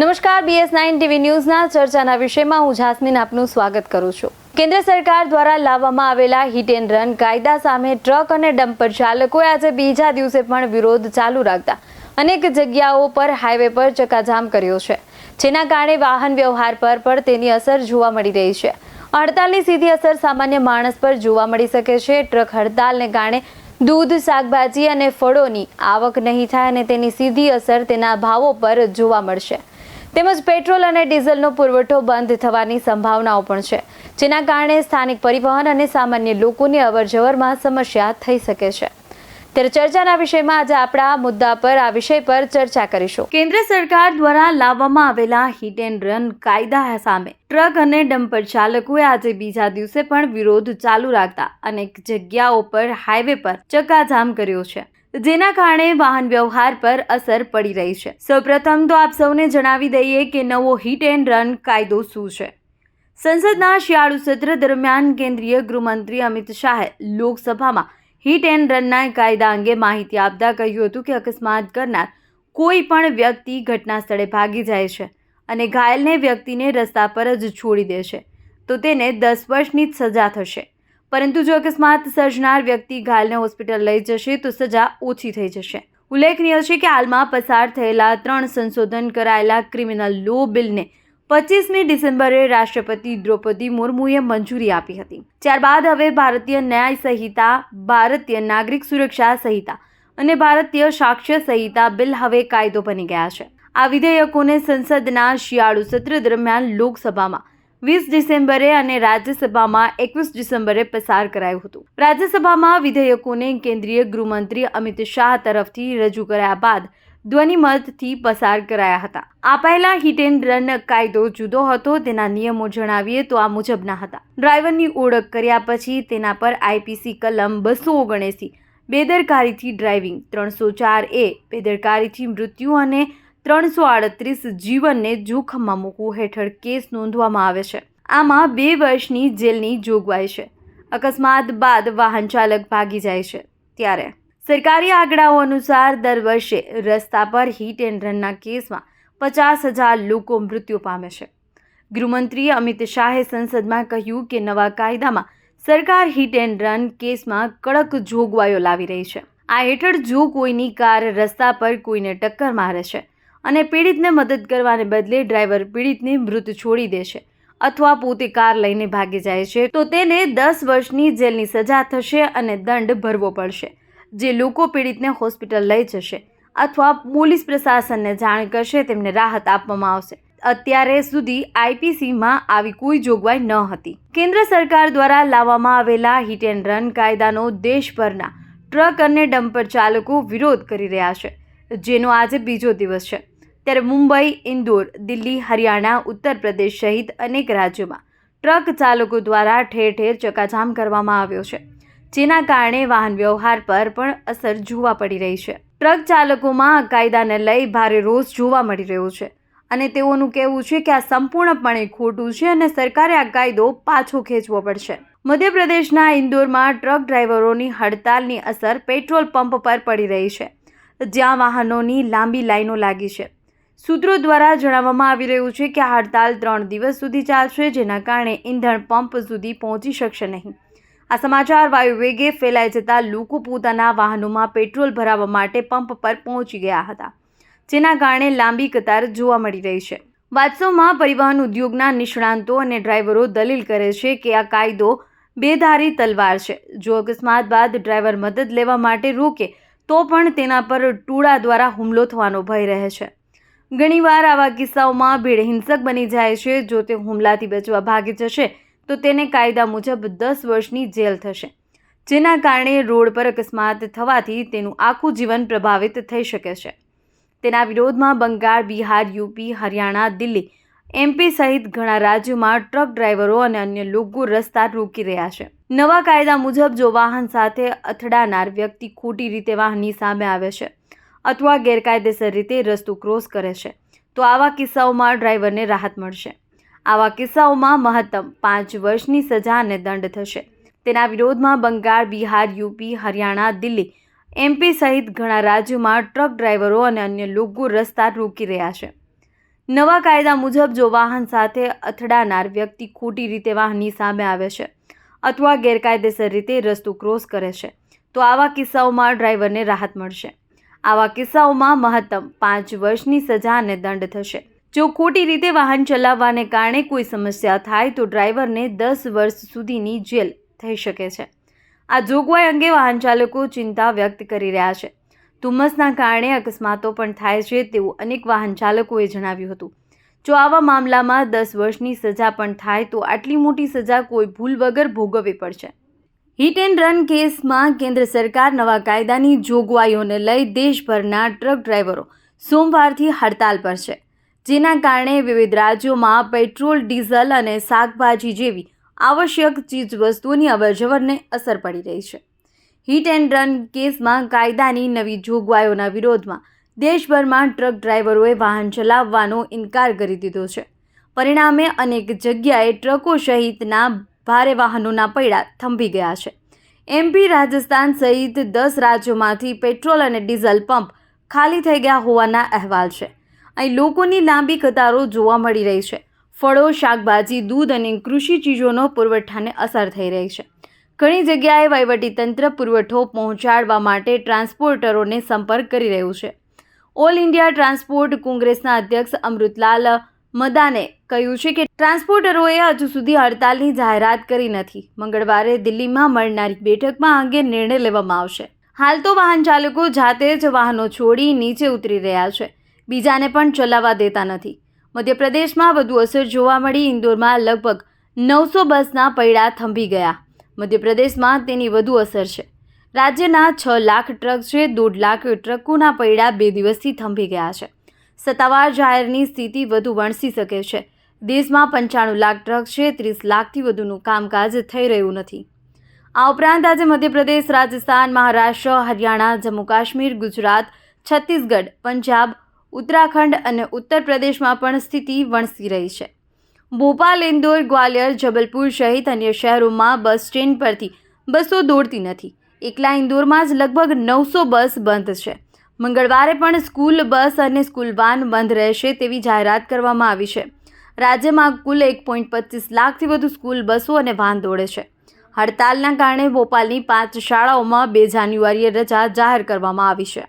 નમસ્કાર BS nine TV ન્યૂઝના ચર્ચાના વિષયમાં હું જાસ્મીન આપનું સ્વાગત કરું છું. કેન્દ્ર સરકાર દ્વારા લાવવામાં આવેલા હિટ એન્ડ રન કાયદા સામે ટ્રક અને ડમ્પર ચાલકોએ આજે બીજા દિવસે પણ વિરોધ ચાલુ રાખતા અનેક જગ્યાઓ પર હાઈવે પર ચકાજામ કર્યો છે. જેના કારણે વાહન વ્યવહાર પર પણ તેની અસર જોવા મળી રહી છે. હડતાલની સીધી અસર સામાન્ય માણસ પર જોવા મળી શકે છે. ટ્રક હડતાલને કારણે દૂધ, શાકભાજી અને ફળોની આવક નહીં થાય અને તેની સીધી અસર તેના ભાવો પર જોવા મળશે. તેમજ પેટ્રોલ અને ડીઝલનો પુરવઠો બંધ થવાની સંભાવનાઓ પણ છે, જેના કારણે સ્થાનિક પરિવહન અને સામાન્ય લોકોની અવરજવરમાં સમસ્યા થઈ શકે છે. ત્યારે ચર્ચાના વિષયમાં આજે આપણા મુદ્દા પર આ વિષય પર ચર્ચા કરીશું. કેન્દ્ર સરકાર દ્વારા લાવવામાં આવેલા હિટ એન્ડ રન કાયદા સામે ટ્રક અને ડમ્પર ચાલકોએ આજે બીજા દિવસે પણ વિરોધ ચાલુ રાખતા અનેક જગ્યાઓ પર હાઈવે પર ચક્કાજામ કર્યો છે. જેના કારણે વાહન વ્યવહાર પર અસર પડી રહી છે. સૌપ્રથમ તો આપ સૌને જણાવી દઈએ કે નવો હિટ એન્ડ રન કાયદો શું છે. સંસદના શિયાળુ સત્ર દરમિયાન કેન્દ્રીય ગૃહમંત્રી અમિત શાહે લોકસભામાં હિટ એન્ડ રનના કાયદા અંગે માહિતી આપતા કહ્યું હતું કે અકસ્માત કરનાર કોઈ પણ વ્યક્તિ ઘટના સ્થળે ભાગી જાય છે અને ઘાયલને વ્યક્તિને રસ્તા પર જ છોડી દે છે. તો તેને દસ વર્ષની જ સજા થશે. પરંતુ જો અકસ્માત સર્જનાર વ્યક્તિ ઘાયલને હોસ્પિટલ લઈ જશે, તો સજા ઓછી થઈ જશે. ઉલ્લેખનીય છે કે હાલમાં પસાર થયેલા ત્રણ સંશોધન કરાયેલા ક્રિમિનલ લો બિલને પચીસમી ડિસેમ્બરે રાષ્ટ્રપતિ દ્રૌપદી મુર્મુએ મંજૂરી આપી હતી. ત્યારબાદ હવે ભારતીય ન્યાય સંહિતા, ભારતીય નાગરિક સુરક્ષા સંહિતા અને ભારતીય સાક્ષ્ય સંહિતા બિલ હવે કાયદો બની ગયા છે. આ વિધેયકોને સંસદના શિયાળુ સત્ર દરમિયાન લોકસભામાં વીસ ડિસેમ્બરે અને રાજ્યસભામાં એકવીસ ડિસેમ્બરે પસાર કરાયું હતું. રાજ્યસભામાં વિધેયકોને કેન્દ્રીય ગૃહમંત્રી અમિત શાહ તરફથી રજૂ કરાયા બાદ ધ્વનિમતથી પસાર કરાયા હતા. આ પહેલા હિટ એન્ડ રન કાયદો જુદો હતો તેના નિયમો જણાવીએ તો આ મુજબના હતા. ડ્રાઈવરની ઓળખ કર્યા પછી તેના પર આઈપીસી કલમ બસો ઓગણએસી, બેદરકારીથી ડ્રાઇવિંગ, ત્રણસો ચાર એ, બેદરકારીથી મૃત્યુ અને ત્રણસો આડત્રીસ જીવનને જોખમમાં મૂકવું હેઠળ કેસ નોંધવામાં આવે છે. આમાં બે વર્ષની જેલની જોગવાઈ છે. અકસ્માત બાદ વાહન ચાલક ભાગી જાય છે. ત્યારે સરકારી આંકડાઓ અનુસાર દર વર્ષે રસ્તા પર હિટ એન્ડ રનના કેસમાં પચાસ હજાર લોકો મૃત્યુ પામે છે. ગૃહમંત્રી અમિત શાહે સંસદમાં કહ્યું કે નવા કાયદામાં સરકાર હિટ એન્ડ રન કેસમાં કડક જોગવાઈઓ લાવી રહી છે. આ હેઠળ જો કોઈની કાર રસ્તા પર કોઈને ટક્કર મારે છે અને પીડિતને મદદ કરવાને બદલે ડ્રાઈવર પીડિતને મૃત છોડી દે છે. અથવા પોતે કાર લઈને ભાગી જાય છે, તો તેને દસ વર્ષની જેલની સજા થશે અને દંડ ભરવો પડશે. જે લોકો પીડિતને હોસ્પિટલ લઈ જશે અથવા પોલીસ પ્રશાસનને જાણ કરશે, તેમને રાહત આપવામાં આવશે. અત્યારે સુધી આઈપીસીમાં આવી કોઈ જોગવાઈ ન હતી. કેન્દ્ર સરકાર દ્વારા લાવવામાં આવેલા હિટ એન્ડ રન કાયદાનો દેશભરના ટ્રક અને ડમ્પર ચાલકો વિરોધ કરી રહ્યા છે, જેનો આજે બીજો દિવસ છે. ત્યારે મુંબઈ, ઇન્દોર, દિલ્હી, હરિયાણા, ઉત્તર પ્રદેશ સહિત અનેક રાજ્યોમાં ટ્રક ચાલકો દ્વારા ઠેર ઠેર ચકાજામ કરવામાં આવ્યો છે. જેના કારણે વાહન વ્યવહાર પર પણ અસર જોવા પડી રહી છે. ટ્રક ચાલકોમાં કાયદાને લઈ ભારે રોષ જોવા મળી રહ્યો છે અને તેઓનું કહેવું છે કે આ સંપૂર્ણપણે ખોટું છે અને સરકારે આ કાયદો પાછો ખેંચવો પડશે. મધ્યપ્રદેશના ઇન્દોરમાં ટ્રક ડ્રાઈવરોની હડતાલની અસર પેટ્રોલ પંપ પર પડી રહી છે. જ્યાં વાહનોની લાંબી લાઈનો લાગી છે. સૂત્રો દ્વારા જણાવવામાં આવી રહ્યું છે કે હડતાલ ત્રણ દિવસ સુધી ચાલશે, જેના કારણે ઇંધણ પંપ સુધી પહોંચી શકશે નહીં. આ સમાચાર વાયુ વેગે ફેલાઈ જતાં લોકો પોતાના વાહનોમાં પેટ્રોલ ભરાવવા માટે પંપ પર પહોંચી ગયા હતા, જેના કારણે લાંબી કતાર જોવા મળી રહી છે. વાસ્તવમાં પરિવહન ઉદ્યોગના નિષ્ણાંતો અને ડ્રાઈવરો દલીલ કરે છે કે આ કાયદો બેધારી તલવાર છે. જો અકસ્માત બાદ ડ્રાઈવર મદદ લેવા માટે રોકે, તો પણ તેના પર ટોળા દ્વારા હુમલો થવાનો ભય રહે છે. ઘણીવાર આવા કિસ્સાઓમાં ભીડ હિંસક બની જાય છે. જો તે હુમલાથી બચવા ભાગી જશે, તો તેને કાયદા મુજબ દસ વર્ષની જેલ થશે. જેના કારણે રોડ પર અકસ્માત થવાથી તેનું આખું જીવન પ્રભાવિત થઈ શકે છે. તેના વિરોધમાં બંગાળ, બિહાર, યુપી, હરિયાણા, દિલ્હી, એમપી સહિત ઘણા રાજ્યોમાં ટ્રક ડ્રાઈવરો અને અન્ય લોકો રસ્તા રોકી રહ્યા છે. નવા કાયદા મુજબ જો વાહન સાથે અથડાનાર વ્યક્તિ ખોટી રીતે વાહનની સામે આવે છે અથવા ગેરકાયદેસર રીતે રસ્તો ક્રોસ કરે છે, તો આવા કિસ્સાઓમાં ડ્રાઈવરને રાહત મળશે. આવા કિસ્સાઓમાં મહત્તમ પાંચ વર્ષની સજા અને દંડ થશે. તેના વિરોધમાં બંગાળ, બિહાર, યુપી, હરિયાણા, દિલ્હી, એમપી સહિત ઘણા રાજ્યોમાં ટ્રક ડ્રાઈવરો અને અન્ય લોકો રસ્તા રોકી રહ્યા છે. નવા કાયદા મુજબ જો વાહન સાથે અથડાનાર વ્યક્તિ ખોટી રીતે વાહનની સામે આવે છે અથવા ગેરકાયદેસર રીતે રસ્તો ક્રોસ કરે છે, તો આવા કિસ્સાઓમાં ડ્રાઈવરને રાહત મળશે. આવા કિસ્સાઓમાં મહત્તમ પાંચ વર્ષની સજા અને દંડ થશે. જો ખોટી રીતે વાહન ચલાવવાને કારણે કોઈ સમસ્યા થાય તો ડ્રાઈવરને દસ વર્ષ સુધીની જેલ થઈ શકે છે. આ જોગવાઈ અંગે વાહન ચાલકો ચિંતા વ્યક્ત કરી રહ્યા છે. ધુમ્મસના કારણે અકસ્માતો પણ થાય છે તેવું અનેક વાહન ચાલકોએ જણાવ્યું હતું. જો આવા મામલામાં દસ વર્ષની સજા પણ થાય તો આટલી મોટી સજા કોઈ ભૂલ વગર ભોગવવી પડશે. હિટ એન્ડ રન કેસમાં કેન્દ્ર સરકાર નવા કાયદાની જોગવાઈઓને લઈ દેશભરના ટ્રક ડ્રાઈવરો સોમવારથી હડતાલ પર છે. જેના કારણે વિવિધ રાજ્યોમાં પેટ્રોલ, ડીઝલ અને શાકભાજી જેવી આવશ્યક ચીજવસ્તુઓની અવરજવરને અસર પડી રહી છે. હિટ એન્ડ રન કેસમાં કાયદાની નવી જોગવાઈઓના વિરોધમાં દેશભરમાં ટ્રક ડ્રાઈવરોએ વાહન ચલાવવાનો ઇનકાર કરી દીધો છે. પરિણામે અનેક જગ્યાએ ટ્રકો સહિતના ભારે વાહનોના પૈડા થંભી ગયા છે. એમપી રાજસ્થાન સહિત દસ રાજ્યોમાંથી પેટ્રોલ અને ડીઝલ પંપ ખાલી થઈ ગયા હોવાના અહેવાલ છે. અહીં લોકોની લાંબી કતારો જોવા મળી રહી છે. ફળો, શાકભાજી, દૂધ અને કૃષિ ચીજોનો પુરવઠાને અસર થઈ રહી છે. ઘણી જગ્યાએ વહીવટીતંત્ર પુરવઠો પહોંચાડવા માટે ટ્રાન્સપોર્ટરોને સંપર્ક કરી રહ્યું છે. ઓલ ઇન્ડિયા ટ્રાન્સપોર્ટ કોંગ્રેસના અધ્યક્ષ અમૃતલાલ મદાને કહ્યું છે કે ટ્રાન્સપોર્ટરોએ હજુ સુધી હડતાલની જાહેરાત કરી નથી. મંગળવારે દિલ્હીમાં મળનારી બેઠકમાં આ અંગે નિર્ણય લેવામાં આવશે. હાલ તો વાહન ચાલકો જાતે જ વાહનો છોડી નીચે ઉતરી રહ્યા છે. બીજાને પણ ચલાવવા દેતા નથી. મધ્યપ્રદેશમાં વધુ અસર જોવા મળી. ઇન્દોરમાં લગભગ નવસો બસના પૈડા થંભી ગયા. મધ્યપ્રદેશમાં તેની વધુ અસર છે. રાજ્યના છ લાખ ટ્રક છે. દોઢ લાખ ટ્રકોના પૈડા બે દિવસથી થંભી ગયા છે. સત્તાવાર જાહેરની સ્થિતિ વધુ વણસી શકે છે. દેશમાં પંચાણું લાખ ટ્રક છે, ત્રીસ લાખથી વધુનું કામકાજ થઈ રહ્યું નથી. આ ઉપરાંત આજે મધ્યપ્રદેશ, રાજસ્થાન, મહારાષ્ટ્ર, હરિયાણા જમ્મુ કાશ્મીર ગુજરાત, છત્તીસગઢ, પંજાબ, ઉત્તરાખંડ અને ઉત્તર પ્રદેશમાં પણ સ્થિતિ વણસી રહી છે. ભોપાલ, ઇન્દોર, ગ્વાલિયર, જબલપુર સહિત અન્ય શહેરોમાં બસ સ્ટેન્ડ પરથી બસો દોડતી નથી. એકલા ઇન્દોરમાં જ લગભગ નવસો બસ બંધ છે. મંગળવારે પણ સ્કૂલ બસ અને સ્કૂલ વાન બંધ રહેશે તેવી જાહેરાત કરવામાં આવી છે. રાજ્યમાં કુલ એક પોઈન્ટ પચીસ લાખથી વધુ સ્કૂલ બસો અને વાન દોડે છે. હડતાલના કારણે ભોપાલની પાંચ શાળાઓમાં બે જાન્યુઆરીએ રજા જાહેર કરવામાં આવી છે.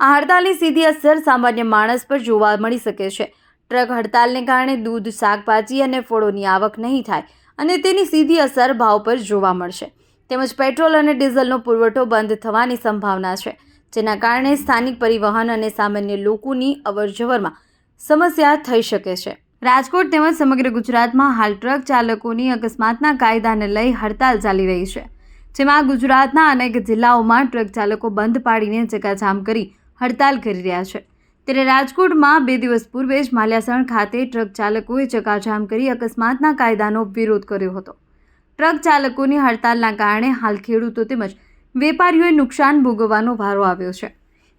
આ હડતાલની સીધી અસર સામાન્ય માણસ પર જોવા મળી શકે છે. ટ્રક હડતાલને કારણે દૂધ, શાકભાજી અને ફળોની આવક નહીં થાય અને તેની સીધી અસર ભાવ પર જોવા મળશે. તેમજ પેટ્રોલ અને ડીઝલનો પુરવઠો બંધ થવાની સંભાવના છે. જેના કારણે સ્થાનિક પરિવહન અને સામાન્ય લોકોની અવરજવરમાં સમસ્યા થઈ શકે છે. રાજકોટ તેમજ સમગ્ર ગુજરાતમાં હાલ ટ્રક ચાલકોની અકસ્માતના કાયદાને લઈ હડતાલ ચાલી રહી છે. જેમાં ગુજરાતના અનેક જિલ્લાઓમાં ટ્રક ચાલકો બંધ પાડીને ચકાજામ કરી હડતાલ કરી રહ્યા છે. ત્યારે રાજકોટમાં બે દિવસ પૂર્વે જ માલ્યાસણ ખાતે ટ્રક ચાલકોએ ચકાજામ કરી અકસ્માતના કાયદાનો વિરોધ કર્યો હતો. ટ્રક ચાલકોની હડતાલના કારણે હાલ ખેડૂતો તેમજ વેપારીઓએ નુકસાન ભોગવવાનો વારો આવ્યો છે.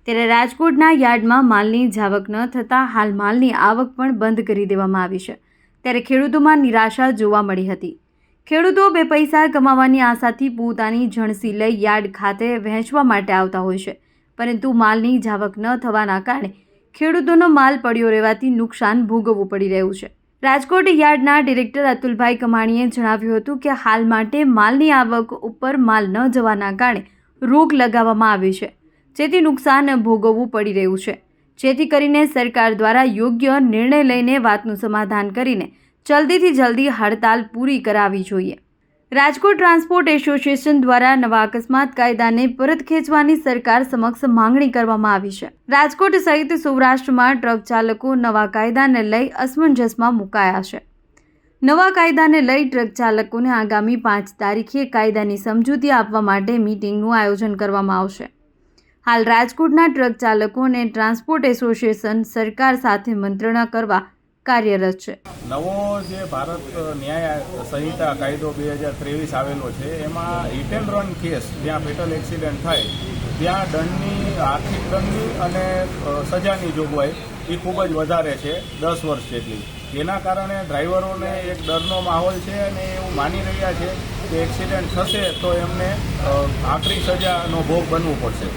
ત્યારે રાજકોટના યાર્ડમાં માલની જાવક ન થતાં હાલ માલની આવક પણ બંધ કરી દેવામાં આવી છે. ત્યારે ખેડૂતોમાં નિરાશા જોવા મળી હતી. ખેડૂતો બે પૈસા કમાવાની આશાથી પોતાની જણસી લઈ યાર્ડ ખાતે વહેંચવા માટે આવતા હોય છે. પરંતુ માલની જાવક ન થવાના કારણે ખેડૂતોનો માલ પડ્યો રહેવાથી નુકસાન ભોગવવું પડી રહ્યું છે. રાજકોટ યાર્ડના ડિરેક્ટર અતુલભાઈ કમાણીએ જણાવ્યું હતું કે હાલ માટે માલની આવક ઉપર માલ ન જવાના કારણે રોક લગાવવામાં આવી છે. જેથી નુકસાન ભોગવવું પડી રહ્યું છે. જેથી કરીને સરકાર દ્વારા યોગ્ય નિર્ણય લઈને વાતનું સમાધાન કરીને જલ્દીથી જલ્દી હડતાલ પૂરી કરાવી જોઈએ. રાજકોટ ટ્રાન્સપોર્ટ એસોસિએશન દ્વારા નવા અકસ્માત કાયદાને પરત ખેંચવાની સરકાર સમક્ષ માંગણી કરવામાં આવી છે. રાજકોટ સહિત સૌરાષ્ટ્રમાં ટ્રક ચાલકો નવા કાયદાને લઈ અસમંજસમાં મુકાયા છે. નવા કાયદાને લઈ ટ્રક ચાલકોને આગામી પાંચ તારીખે કાયદાની સમજૂતી આપવા માટે મીટિંગનું આયોજન કરવામાં આવશે. હાલ રાજકોટના ટ્રક ચાલકો અને ટ્રાન્સપોર્ટ એસોસિએશન સરકાર સાથે મંત્રણા કરવા કાર્યરત છે. નવો જે ભારત ન્યાય સંહિતા કાયદો બે હજાર ત્રેવીસ આવેલો છે, એમાં હિટ એન્ડ રન કેસ જ્યાં ફેટલ એક્સિડન્ટ થાય, ત્યાં દંડની, આર્થિક દંડની અને સજાની જોગવાઈ એ ખૂબ જ વધારે છે, દસ વર્ષ જેટલી. જેના કારણે ડ્રાઈવરોને એક ડરનો માહોલ છે અને એવું માની રહ્યા છે કે એક્સિડન્ટ થશે તો એમને આકરી સજાનો ભોગ બનવું પડશે.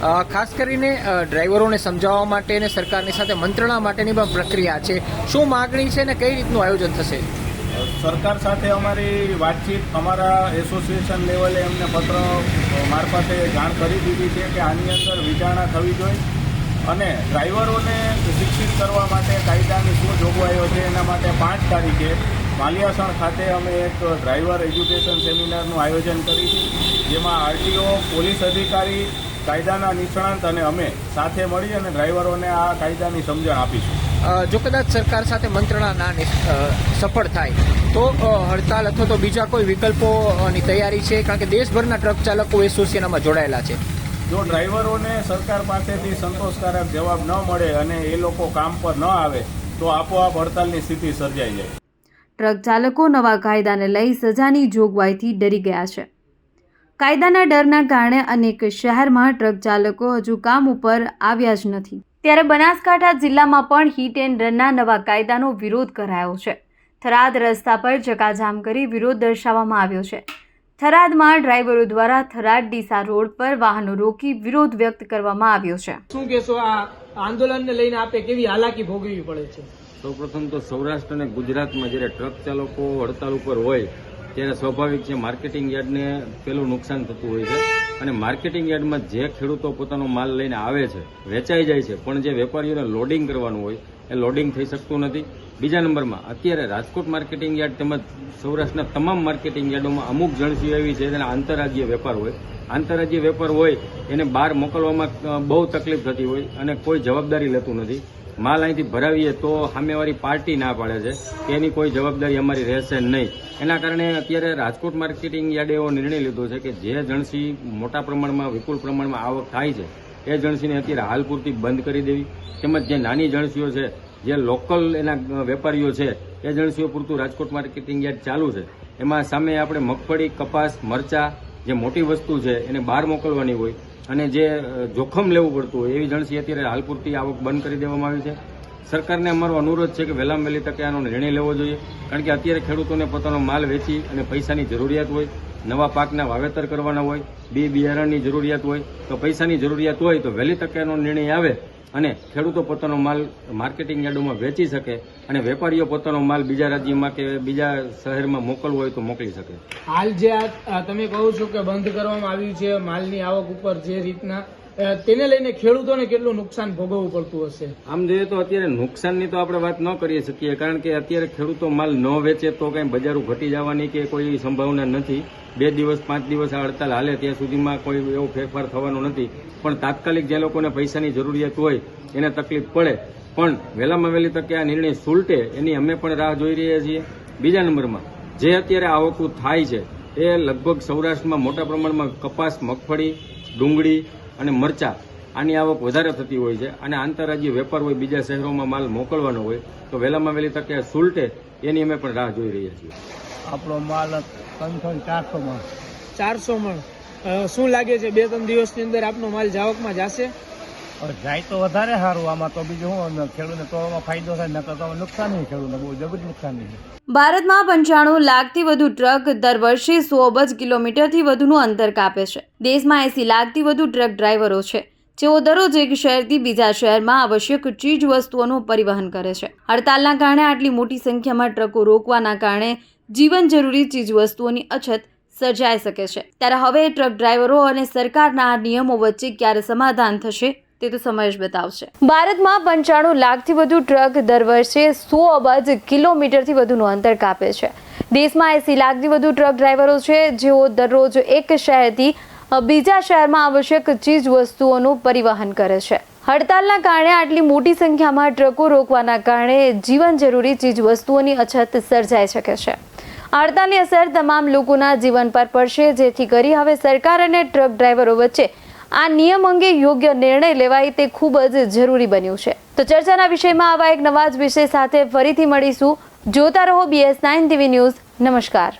ખાસ કરીને ડ્રાઈવરોને સમજાવવા માટે અને સરકારની સાથે મંત્રણા માટેની પણ પ્રક્રિયા છે. શું માગણી છે અને કઈ રીતનું આયોજન થશે? સરકાર સાથે અમારી વાતચીત અમારા એસોસિએશન લેવલે એમને પત્ર મારફતે જાણ કરી દીધી છે કે આની અંદર વિચારણા થવી જોઈએ અને ડ્રાઈવરોને શિક્ષિત કરવા માટે કાયદાની શું જોગવાઈઓ છે એના માટે પાંચ તારીખે માલિયાસણ ખાતે અમે એક ડ્રાઈવર એજ્યુકેશન સેમિનારનું આયોજન કરીશું જેમાં આરટીઓ, પોલીસ અધિકારી કાયદાના નિષ્ણાંત અને અમે સાથે મળી અને ડ્રાઈવરોને આ કાયદાની સમજણ આપીશું. જો કદાચ સરકાર સાથે મંત્રણા ના સફળ થાય તો હડતાલ અથવા તો બીજા કોઈ વિકલ્પોની તૈયારી છે? કારણ કે દેશભરના ટ્રક ચાલકો એસોસિએશનમાં જોડાયેલા છે. જો ડ્રાઈવરોને સરકાર પાસેથી સંતોષકારક જવાબ ન મળે અને એ લોકો કામ પર ન આવે તો આપોઆપ હડતાલની સ્થિતિ સર્જાઈ જાય. ટ્રક ચાલકો નવા કાયદાને લઈ સજાની જોગવાઈથી ડરી ગયા છે. કાયદાના ડરના કારણે અનેક શહેરમાં ટ્રક ચાલકો હજુ કામ ઉપર આવ્યા જ નથી. ત્યારે બનાસકાંઠા જિલ્લામાં પણ હિટ એન્ડ રનના નવા કાયદાનો વિરોધ કરાયો છે. થરાદ રસ્તા પર ચકાજામ કરી વિરોધ દર્શાવવામાં આવ્યો છે. થરાદમાં ડ્રાઈવરો દ્વારા થરાદ ડીસા રોડ પર વાહનો રોકી વિરોધ વ્યક્ત કરવામાં આવ્યો છે. શું કહેશો આ આંદોલનને લઈને આપે કેવી હાલાકી ભોગવવી પડે છે? સૌપ્રથમ તો સૌરાષ્ટ્ર અને ગુજરાતમાં જ્યારે ટ્રક ચાલકો હડતાલ ઉપર હોય ત્યારે સ્વાભાવિક છે માર્કેટિંગ યાર્ડને પેલું નુકસાન થતું હોય છે. અને માર્કેટિંગ યાર્ડમાં જે ખેડૂતો પોતાનો માલ લઈને આવે છે, વેચાઈ જાય છે, પણ જે વેપારીઓને લોડિંગ કરવાનું હોય, એ લોડિંગ થઈ શકતું નથી. બીજા નંબરમાં, અત્યારે રાજકોટ માર્કેટિંગ યાર્ડ તેમજ સૌરાષ્ટ્રના તમામ માર્કેટિંગ યાર્ડોમાં અમુક જણસીઓ એવી છે જેના આંતરરાજ્ય વેપાર હોય. આંતરરાજ્ય વેપાર હોય, એને બહાર મોકલવામાં બહુ તકલીફ થતી હોય અને કોઈ જવાબદારી લેતું નથી. માલ અહીંથી ભરાવીએ તો સામેવાળી પાર્ટી ના પાડે છે. તેની કોઈ જવાબદારી અમારી રહેશે નહીં. એના કારણે અત્યારે રાજકોટ માર્કેટિંગ યાર્ડે એવો નિર્ણય લીધો છે કે જે જણસી મોટા પ્રમાણમાં, વિપુલ પ્રમાણમાં આવક થાય છે, એ જણસીને અત્યારે હાલ પૂરતી બંધ કરી દેવી. તેમજ જે નાની જણસીઓ છે, જે લોકલ એના વેપારીઓ છે, એ જણસીઓ પૂરતું રાજકોટ માર્કેટિંગ યાર્ડ ચાલુ છે. એમાં સામે આપણે મગફળી, કપાસ, મરચા જે મોટી વસ્તુ છે, એને બહાર મોકલવાની હોય અને જે જોખમ લેવું પડતું હોય, એવી જણસી અત્યારે હાલ પૂરતી આવક બંધ કરી દેવામાં આવી છે. સરકારને અમારો અનુરોધ છે કે વહેલામાં વહેલી તકે આનો નિર્ણય લેવો જોઈએ, કારણ કે અત્યારે ખેડૂતોને પોતાનો માલ વેચી અને પૈસાની જરૂરિયાત હોય, નવા પાકના વાવેતર કરવાના હોય, બી બિયારણની જરૂરિયાત હોય, તો પૈસાની જરૂરિયાત હોય, તો વહેલી તકે નિર્ણય આવે અને ખેડૂતો પોતાનો માલ માર્કેટિંગ યાર્ડોમાં વેચી શકે અને વેપારીઓ પોતાનો માલ બીજા રાજ્યમાં કે બીજા શહેરમાં મોકલવો હોય તો મોકલી શકે. હાલ જે તમે કહો છો કે બંધ કરવામાં આવ્યું છે, માલની આવક ઉપર જે રીતના તેને લઈને ખેડૂતોને કેટલું નુકસાન ભોગવવું પડતું હશે? આમ જોઈએ તો અત્યારે નુકસાનની તો આપણે વાત ન કરી શકીએ, કારણ કે અત્યારે ખેડૂતો માલ ન વેચે તો કઈ બજારો ઘટી જવાની કે કોઈ સંભાવના નથી. બે દિવસ, પાંચ દિવસ આ હડતાલ હાલે ત્યાં સુધીમાં કોઈ એવો ફેરફાર થવાનો નથી. પણ તાત્કાલિક જે લોકોને પૈસાની જરૂરિયાત હોય, એને તકલીફ પડે. પણ વહેલામાં વહેલી તકે આ નિર્ણય સુલટે, એની અમે પણ રાહ જોઈ રહ્યા છીએ. બીજા નંબરમાં, જે અત્યારે આવકું થાય છે, એ લગભગ સૌરાષ્ટ્રમાં મોટા પ્રમાણમાં કપાસ, મગફળી, ડુંગળી અને મરચા આની આવક વધારે થતી હોય છે અને આંતરરાજ્ય વેપાર હોય બીજા શહેરોમાં માલ મોકલવાનો હોય તો વહેલામાં વહેલી તકે સુલટે એની અમે પણ રાહ જોઈ રહ્યા છીએ. આપણો માલ ત્રણસો ચારસો મણ. ચારસો મણ. શું લાગે છે? બે ત્રણ દિવસની અંદર આપનો માલ જાવકમાં જશે? જાય તો વધારે સારું. આમાં તો બીજું શું ખેડૂતને તો ફાયદો થાય, નકર તો નુકસાન ખેડૂતને બહુ જબરજસ્ત નુકસાન છે. ભારતમાં પંચાણું લાખથી વધુ ટ્રક દર વર્ષે સો અબજ કિલોમીટરથી વધુનું અંતર કાપે છે. દેશમાં એસી લાખથી વધુ ટ્રક ડ્રાઈવરો છે. જેઓ દરરોજ એક શહેરથી બીજા શહેરમાં આવશ્યક ચીજ વસ્તુઓનું પરિવહન કરે છે. હડતાલના કારણે આટલી મોટી સંખ્યામાં ટ્રકો રોકવાના કારણે જીવન જરૂરી ચીજ વસ્તુઓની અછત સર્જાઈ શકે છે. ત્યારે હવે ટ્રક ડ્રાઈવરો અને સરકારના નિયમો વચ્ચે ક્યારે સમાધાન થશે? તે તો સમય જ બતાવશે. ભારતમાં પંચાણું લાખથી વધુ ટ્રક દર વર્ષે સો અબજ કિલોમીટરથી વધુનું અંતર કાપે છે. દેશમાં એસી લાખથી વધુ ટ્રક ડ્રાઈવરો છે, જેઓ દરરોજ એક શહેરથી બીજા શહેરમાં આવશ્યક ચીજ વસ્તુઓનું પરિવહન કરે છે. હડતાલના કારણે આટલી મોટી સંખ્યામાં ટ્રકો રોકવાના કારણે જીવન જરૂરી ચીજ વસ્તુઓની અછત સર્જાઈ શકે છે. હડતાલની અસર તમામ લોકોના જીવન પર પડશે, જેથી કરી હવે સરકાર અને ટ્રક ડ્રાઈવરો વચ્ચે આ નિયમ અંગે યોગ્ય નિર્ણય લેવાય તે ખૂબ જ જરૂરી બન્યું છે. તો ચર્ચાના વિષયમાં આવા એક નવા જ વિષય સાથે ફરીથી મળીશું. જોતા રહો બીએસ નાઇન ટીવી ન્યૂઝ નમસ્કાર.